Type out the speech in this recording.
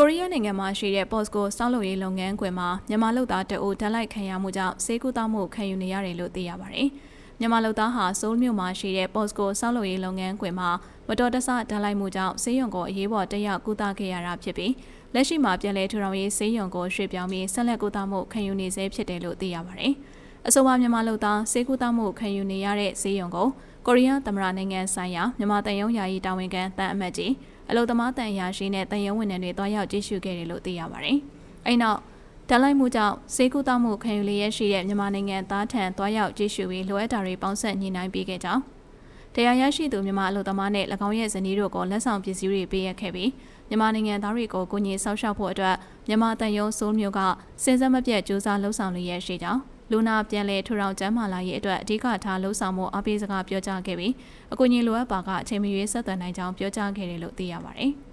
ကိုရီးယားနိုင်ငံမှာရှိတဲ့ Posco စောက်လုပ်ရေးလုပ်ငန်းခွင်မှာမြန်မာလုပ်သားတအုပ်ဓာတ်လိုက်ခံရမှုကြောင့်စေကူတောမှုခံယူနေရတယ်လို့သိရပါတယ်။မြန်မာလုပ်သားဟာဆိုးလ်မြို့မှာရှိတဲ့ Posco စောက်လုပ်ရေးလုပ်ငန်းခွင်မှာမတော်တဆဓာတ်လိုက်မှုကြောင့်ဆေးရုံကိုအရေးပေါ်တက်ရောက်ကုသခဲ့ရတာဖြစ်ပြီးလက်ရှိမှာပြည်လဲထူထောင်ရေးဆေးရုံကိုရွှေ့ပြောင်းပြီးဆက်လက်ကုသမှုခံယူနေဆဲဖြစ်တယ်လို့သိရပါတယ်။အဆိုပါမြန်မာလုပ်သားစေကူတောမှုခံယူနေရတဲ့ဆေးရုံကို ကိုရီးယားသမ္မတနိုင်ငံဆိုင်ရာမြန်မာတန်ယုံယာယီတာဝန်ခံတန်အမတ်ကြီးအလုံသမားတန်ရာရှိနဲ့တန်ယုံဝန်ထမ်းတွေတွားရောက်ကြည့်ရှုခဲ့တယ်လို့သိရပါတယ်။အဲ့နောက်တက်လိုက်မှုကြောင့်စေကူတောမှုခံယူလျက်ရှိတဲ့မြန်မာနိုင်ငံသားထံတွားရောက်ကြည့်ရှုပြီးလိုအပ်တာတွေပေါင်းဆက်ညှိနှိုင်းပေးခဲ့ကြောင်းတရားရရှိသူမြန်မာအလုံသမားနဲ့၎င်းရဲ့ဇနီးတို့ကိုလက်ဆောင်ပစ္စည်းတွေပေးရခဲ့ပြီးမြန်မာနိုင်ငံသားတွေကိုကိုကြီးဆောက်ရှောက်ဖို့အတွက်မြန်မာတန်ယုံဆိုးမျိုးကစဉ်ဆက်မပြတ်ကြိုးစားလှုံ့ဆော်လျက်ရှိကြောင်း လူနာပြန်လည်ထူထောင်ကျန်းမာလာရေးအတွက်အဓိကထားလှုံ့ဆော်မှုအပိစကားပြောကြားခဲ့ပြီးအကူအညီလိုအပ်ပါကအချိန်မရွေးဆက်သွယ်နိုင်ကြောင်းပြောကြားခဲ့တယ်လို့သိရပါတယ်။